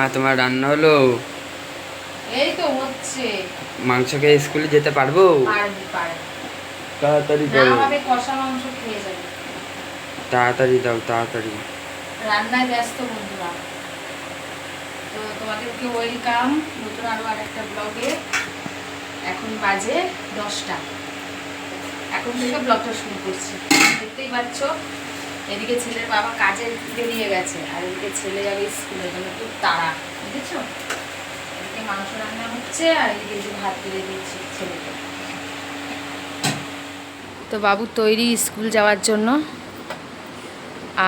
মা তোমার রান্না হলো? এই তো হচ্ছে। মাংস খেয়ে স্কুলে যেতে পারব? তাড়াতাড়ি করো। কষা মাংস খেয়ে যাবে। তাড়াতাড়ি দাও তাড়াতাড়ি। রান্নায় ব্যস্ত বন্ধুরা। তো তোমাদেরকে ওয়েলকাম? নতুন আরও আর একটা ব্লগে। এখন বাজে দশটা। এখন থেকে ব্লগটা শুরু করছি। দেখতেই পাচ্ছ? এদিকে ছেলের বাবা কাজে বেরিয়ে গেছে আর এদিকে ছেলে যাবে স্কুলে জন্য খুব তাড়া বুঝেছ? এদিকে মাংস রান্না হচ্ছে আর এদিকে যে ভাত দিয়ে দিচ্ছি ছেলেকে। তো বাবু তৈরি স্কুল যাওয়ার জন্য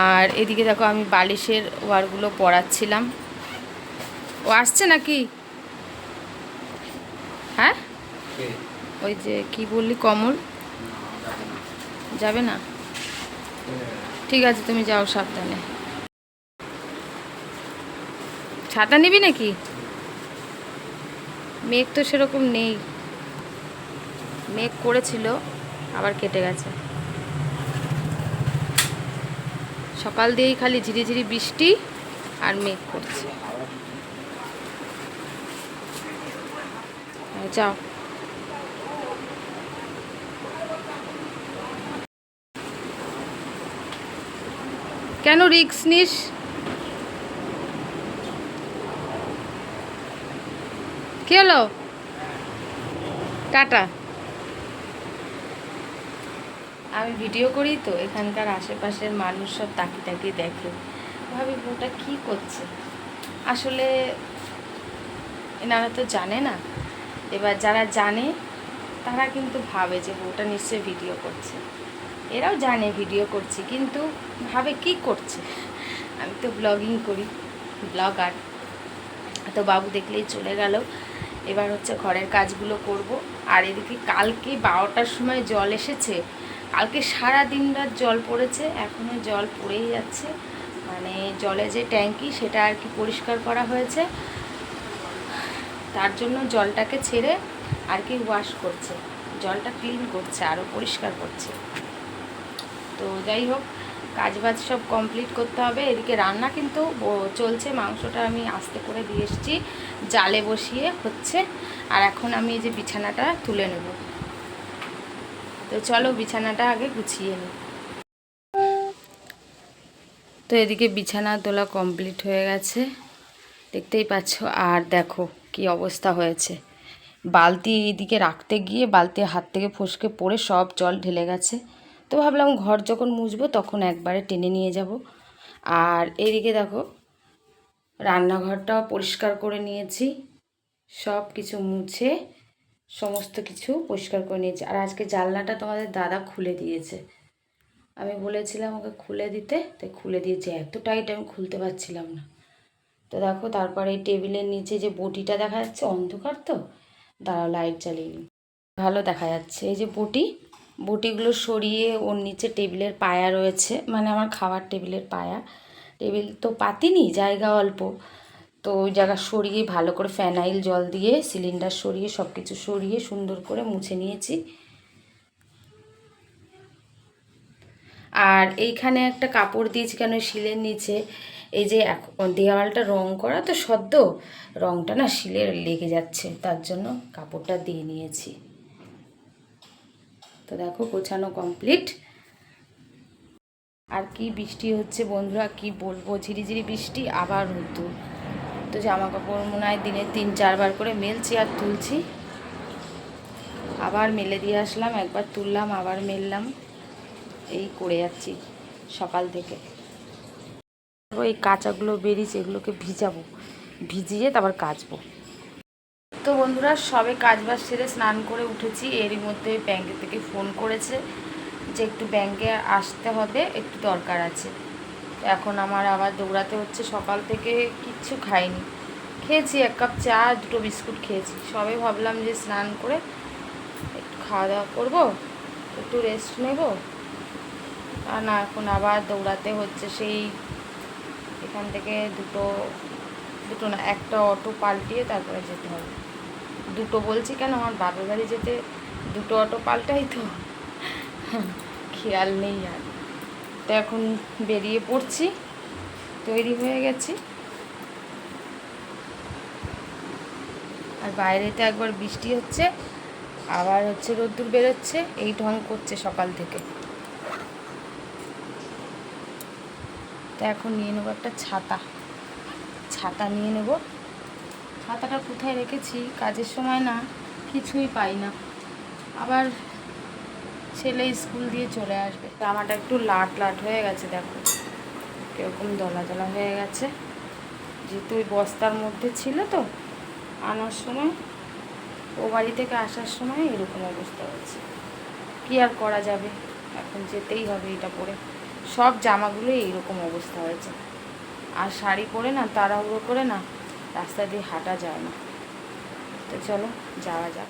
আর এদিকে দেখো আমি বালিশের ওয়ারগুলো পড়াচ্ছিলাম ও আসছে নাকি? হ্যাঁ? ওই যে কি বললি কমল? যাবে না। ঠিক আছে, তুমি যাও সাবধানে। ছাতা নিবি নাকি? মেঘ তো সেরকম নেই। মেঘ করেছিল, আবার কেটে গেছে। সকাল দিয়েই খালি ঝিরিঝিরি বৃষ্টি আর মেঘ করছে। যাও। কেন রিক্স নিস? কি হলো? টাটা। আমি ভিডিও করি তো, এখানকার আশেপাশের মানুষ সব তাকিয়ে তাকিয়ে দেখে। ভাবি, বউটা কি করছে? আসলে এনারা তো জানে না। এবার যারা জানে, তারা কিন্তু ভাবে যে বউটা নিশ্চয়ই ভিডিও করছে। এরাও জানে ভিডিও করছি, কিন্তু ভাবে কি করছে? আমি তো ব্লগিং করি ব্লগার তো বাবু দেখলেই চলে গেল। এবার হচ্ছে ঘরের কাজগুলো করব। আর এদিকে কালকে বারোটার সময় জল এসেছে। কালকে সারা দিন রাত জল পড়েছে এখনও জল পড়েই যাচ্ছে। মানে জলে যে ট্যাঙ্কি, সেটা আর কি পরিষ্কার করা হয়েছে। তার জন্য জলটাকে ছেড়ে আর কি ওয়াশ করছে। জলটা ক্লিন করছে আরও পরিষ্কার করছে। তো যাই হোক কাজ বাজ সব কমপ্লিট করতে হবে। এদিকে রান্না কিন্তু চলছে। মাংসটা আমি আস্তে করে দিয়ে এসেছি। জালে বসিয়ে হচ্ছে। আর এখন আমি এই যে বিছানাটা তুলে নেব। তো চলো বিছানাটা আগে গুছিয়ে নিই। তো এদিকে বিছানা তোলা কমপ্লিট হয়ে গেছে। দেখতেই পাচ্ছ, আর দেখো কি অবস্থা হয়েছে। বালতি এইদিকে রাখতে গিয়ে, বালতি হাত থেকে ফসকে পড়ে সব জল ঢেলে গেছে। তো ভাবলাম ঘর যখন মুছবো তখন একবারে টেনে নিয়ে যাব। আর এদিকে দেখো, রান্নাঘরটাও পরিষ্কার করে নিয়েছি। সব কিছু মুছে সমস্ত কিছু পরিষ্কার করে নিয়েছি। আর আজকে জানলাটা তোমাদের দাদা খুলে দিয়েছে। আমি বলেছিলাম ওকে খুলে দিতে, তাই খুলে দিয়েছে। এত টাইট আমি খুলতে পারছিলাম না। তো দেখো, তারপরে এই টেবিলের নিচে যে বটিটা দেখা যাচ্ছে, অন্ধকার তো, দাঁড়াও লাইট জ্বালিয়ে। ভালো দেখা যাচ্ছে। এই যে বটি বটিগুলো সরিয়ে ওর নিচে টেবিলের পায়া রয়েছে মানে আমার খাবার টেবিলের পায়া। টেবিল তো পাতিনি, জায়গা অল্প। তো ওই জায়গা সরিয়ে ভালো করে ফ্যানাইল জল দিয়ে সিলিন্ডার সরিয়ে সব কিছু সরিয়ে সুন্দর করে মুছে নিয়েছি। আর এইখানে একটা কাপড় দিয়েছি কেন শিলের নিচে, এই যে দেওয়ালটা রং করা তো সদ্য, রংটা না শিলে লেগে যাচ্ছে, তার জন্য কাপড়টা দিয়ে নিয়েছি। তো দেখো গোছানো কমপ্লিট আর কি বৃষ্টি হচ্ছে বন্ধুরা, কি বলব? ঝিরিঝিরি বৃষ্টি, আবার রোদ্দুর। তো জামা কাপড় মনে হয় দিনে তিন চারবার করে মেলছি আর তুলছি। আবার মেলে দিয়ে আসলাম, একবার তুললাম, আবার মেললাম। এই করে যাচ্ছি সকাল থেকে। ওই কাঁচাগুলো বেরিয়েছে, এগুলোকে ভিজাবো। ভিজিয়ে তারপর কাচবো। বন্ধুরা, সবে কাজ বাজ সেরে স্নান করে উঠেছি। এরই মধ্যে ব্যাংকে থেকে ফোন করেছে যে একটু ব্যাংকে আসতে হবে, একটু দরকার আছে। এখন আমার আবার দৌড়াতে হচ্ছে, সকাল থেকে কিচ্ছু খাইনি। খেয়েছি এক কাপ চা দুটো বিস্কুট খেয়েছি। সবে ভাবলাম যে স্নান করে একটু খাওয়া দাওয়া করব, একটু রেস্ট নেব। আর না, এখন আবার দৌড়াতে হচ্ছে সেই এখান থেকে দুটো দুটো না, একটা অটো পাল্টিয়ে তারপরে যেতে হবে। দুটো বলছি কেন? আমার বাপের বাড়ি যেতে দুটো অটো পাল্টাই তো। খেয়াল নেই আর। তো এখন বেরিয়ে পড়ছি, তৈরি হয়ে গেছি। আর বাইরে তো একবার বৃষ্টি হচ্ছে, আবার হচ্ছে রোদ্দুর বেরোচ্ছে, এই ঢং করছে সকাল থেকে। তো এখন নিয়ে নেব একটা ছাতা। ছাতা নিয়ে নেব। ছাতাটা কোথায় রেখেছি? কাজের সময় না, কিছুই পাই না। আবার ছেলে স্কুল দিয়ে চলে আসবে। জামাটা একটু লাট লাট হয়ে গেছে, দেখো। কীরকম দলা দলা হয়ে গেছে। যেহেতু ওই বস্তার মধ্যে ছিল তো, আনার সময়, ও বাড়ি থেকে আসার সময় এরকম অবস্থা হয়েছে। কি আর করা যাবে? এখন যেতেই হবে এটা পরে। সব জামাগুলো এইরকম অবস্থা হয়েছে। আর শাড়ি পরে না, তাড়াহুড়ো করে না রাস্তা দিয়ে হাঁটা যায় না। তো চলো যাওয়া যাক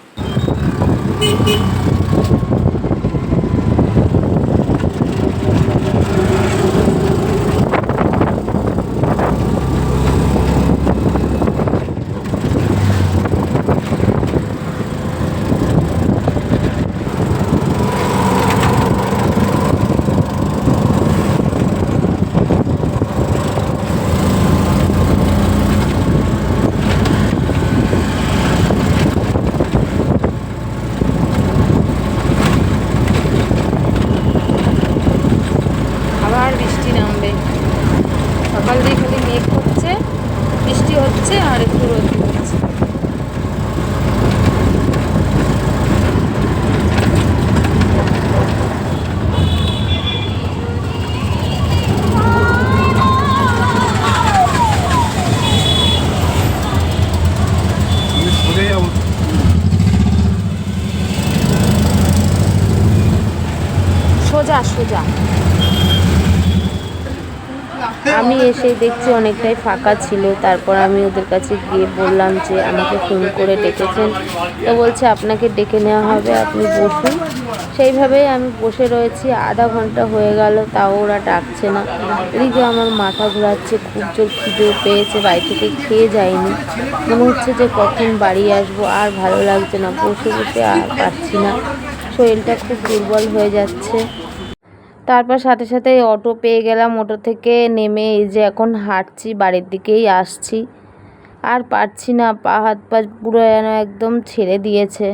আবার বৃষ্টি নামবে সকাল দিয়ে খালি মেঘ হচ্ছে বৃষ্টি হচ্ছে আর একটু রোদ হচ্ছে সোজা সোজা আমি এসে দেখছি অনেকটাই ফাঁকা ছিল। তারপর আমি ওদের কাছে গিয়ে বললাম যে, আমাকে ফোন করে ডেকেছেন। তো বলছে, আপনাকে ডেকে নেওয়া হবে, আপনি বসুন। সেইভাবেই আমি বসে রয়েছি। আধা ঘণ্টা হয়ে গেল, তাও ওরা ডাকছে না। এদিকে আমার মাথা ঘোরাচ্ছে, খুব জোর খিদেও পেয়েছে, বাড়ি থেকে খেয়ে যায়নি। মনে হচ্ছে যে কখন বাড়ি আসব, আর ভালো লাগছে না। বসে বসে আর পারছি না। শরীরটা খুব দুর্বল হয়ে যাচ্ছে। তারপর সাথে সাথে অটো পেয়ে গেলাম। অটো থেকে নেমে এই যে এখন হাঁটছি, বাড়ির দিকেই আসছি। আর পারছি না, পা হাত পা পুরো যেন একদম ছেড়ে দিয়েছে।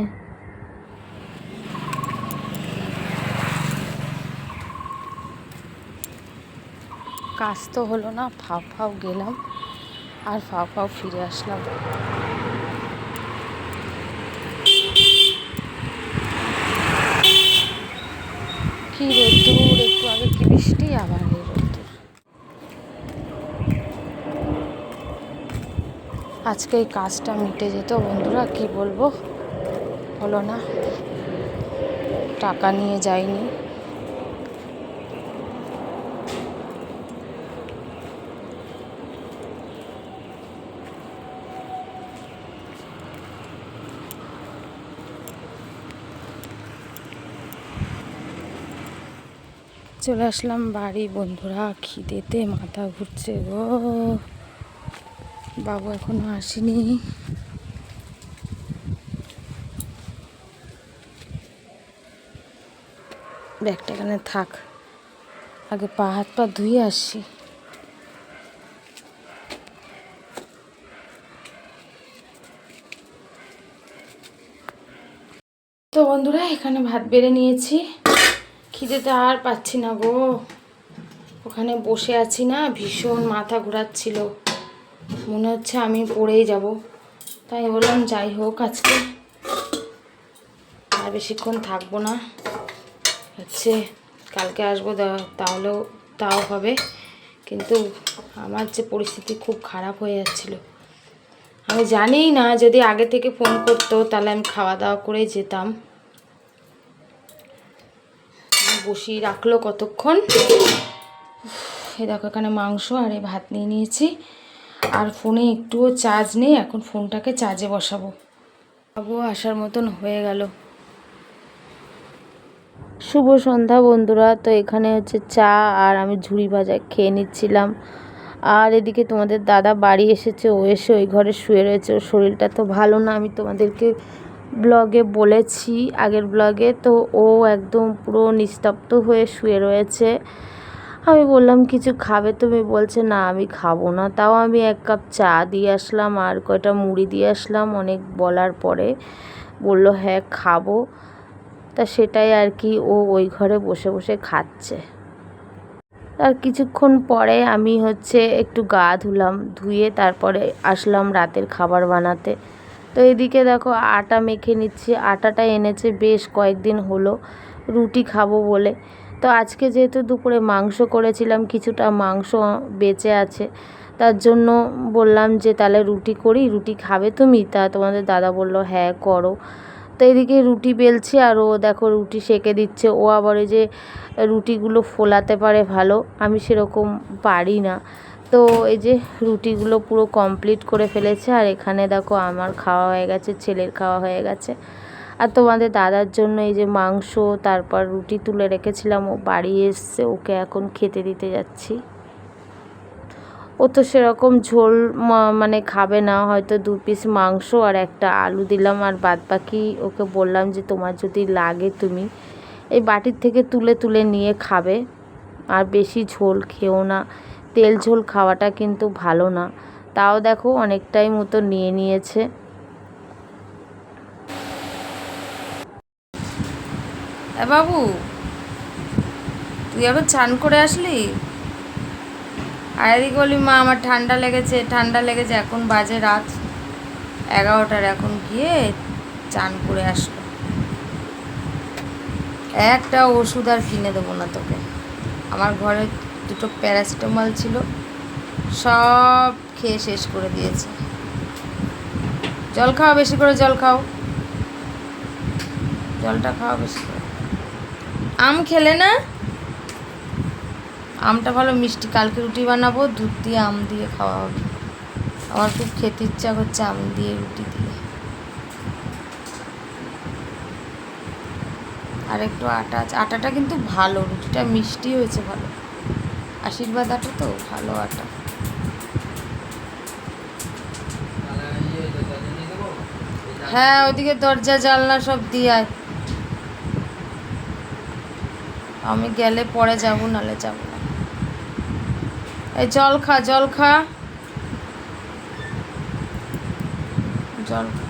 কাজ তো হলো না, ফাও ফাও গেলাম, আর ফাও ফাও ফিরে আসলাম কি রোদ্দুর একটু আগে কি বৃষ্টি আজকে এই কাজটা মিটে যেত বন্ধুরা কি বলব? হলো না। টাকা নিয়ে যাইনি। চলে আসলাম বাড়ি, বন্ধুরা। খিদেতে মাথা ঘুরছে গো। বাবু এখনও আসেনি। ব্যাগটা এখানে থাক। আগে পা, হাত পা ধুয়ে আসি। তো বন্ধুরা, এখানে ভাত বেড়ে নিয়েছি। খিদেতে আর পাচ্ছি না গো। ওখানে বসে আছি না, ভীষণ মাথা ঘোরাচ্ছিল। মনে হচ্ছে আমি পড়েই যাব। তাই বললাম, যাই হোক আজকে। আর বেশিক্ষণ থাকব না। হচ্ছে কালকে আসব তাহলেও তাও হবে। কিন্তু আমার যে পরিস্থিতি খুব খারাপ হয়ে যাচ্ছিল। আমি জানিই না, যদি আগে থেকে ফোন করতো, তাহলে আমি খাওয়া দাওয়া করে যেতাম। বসিয়ে রাখল কতক্ষণ? এই দেখো, এখানে মাংস আর এই ভাত নিয়ে নিয়েছি। আর ফোনে একটুও চার্জ নেই, এখন ফোনটাকে চার্জে বসাবো। বাবু আসার মতন হয়ে গেল। শুভ সন্ধ্যা বন্ধুরা, তো এখানে হচ্ছে চা আর আমি ঝুড়ি ভাজা খেয়ে নিচ্ছিলাম। আর এদিকে তোমাদের দাদা বাড়ি এসেছে, ও এসে ওই ঘরে শুয়ে রয়েছে, ওর শরীরটা তো ভালো না, আমি তোমাদেরকে ব্লগে বলেছি, আগের ব্লগে, তো ও একদম পুরো নিস্তব্ধ হয়ে শুয়ে রয়েছে। আমি বললাম, কিছু খাবে? তুমি বলছে, না, আমি খাব না। তাও আমি এক কাপ চা দিয়ে আসলাম আর কয়টা মুড়ি দিয়ে আসলাম, অনেক বলার পরে। বলল হ্যাঁ খাব। তা সেটাই আর কি ও ওই ঘরে বসে বসে খাচ্ছে। আর কিছুক্ষণ পরে আমি হচ্ছে একটু গা ধুলাম, ধুয়ে তারপরে আসলাম রাতের খাবার বানাতে। তো এদিকে দেখো আটা মেখে নিচ্ছি। আটাটা এনেছে বেশ কয়েকদিন হলো, রুটি খাব বলে। তো আজকে যেহেতু দুপুরে মাংস করেছিলাম, কিছুটা মাংস বেঁচে আছে। তার জন্য বললাম যে তাহলে রুটি করি, রুটি খাবে তুমি? তা তোমাদের দাদা বলল হ্যাঁ করো। তো এদিকে রুটি বেলছি আর ও দেখো রুটি সেকে দিচ্ছে। ও আবার যে রুটিগুলো ফোলাতে পারে ভালো, আমি সেরকম পারি না। তো এই যে রুটিগুলো পুরো কমপ্লিট করে ফেলেছে, আর এখানে দেখো আমার খাওয়া হয়ে গেছে, ছেলের খাওয়া হয়ে গেছে। আর তোমাদের দাদার জন্য এই যে মাংস, তারপর রুটি তুলে রেখেছিলাম, ও বাড়ি এসছে, ওকে এখন খেতে দিতে যাচ্ছি। ও তো সেরকম ঝোল মানে খাবে না, হয়তো দু পিস মাংস আর একটা আলু দিলাম, আর বাদ বাকি ওকে বললাম যে তোমার যদি লাগে তুমি এই বাটির থেকে তুলে তুলে নিয়ে খাবে, আর বেশি ঝোল খেও না। তেল ঝোল খাওয়াটা কিন্তু ভালো না। তাও দেখো অনেকটাই মতো নিয়ে নিয়েছে। বাবু, তুই আবার চান করে আসলি? আর এদিকে বলি মা, আমার ঠান্ডা লেগেছে ঠান্ডা লেগেছে, এখন বাজে রাত। এগারোটার এখন গিয়ে চান করে আসলো একটা ওষুধ আর কিনে দেবো না তোকে। আমার ঘরে দুটো প্যারাসিটামল ছিল, সব খেয়ে শেষ করে দিয়েছে। জল খাও, বেশি করে জল খাও। জলটা খাওয়া বেশি করে। আম খেলে না? আমটা ভালো মিষ্টি, কালকে রুটি বানাবো, দুধ দিয়ে আম দিয়ে খাওয়া হবে। আমার খুব খেতে ইচ্ছা করছে আম দিয়ে রুটি দিয়ে। আর একটু আটা আছে। আটাটা কিন্তু ভালো, রুটিটা মিষ্টি হয়েছে ভালো। আশীর্বাদ আটা তো, ভালো আটা। হ্যাঁ ওইদিকে দরজা, জানলা সব দিয়ে আমি গেলে পরে যাব, নালে যাব না। এই জল খা জল খা। জল খা।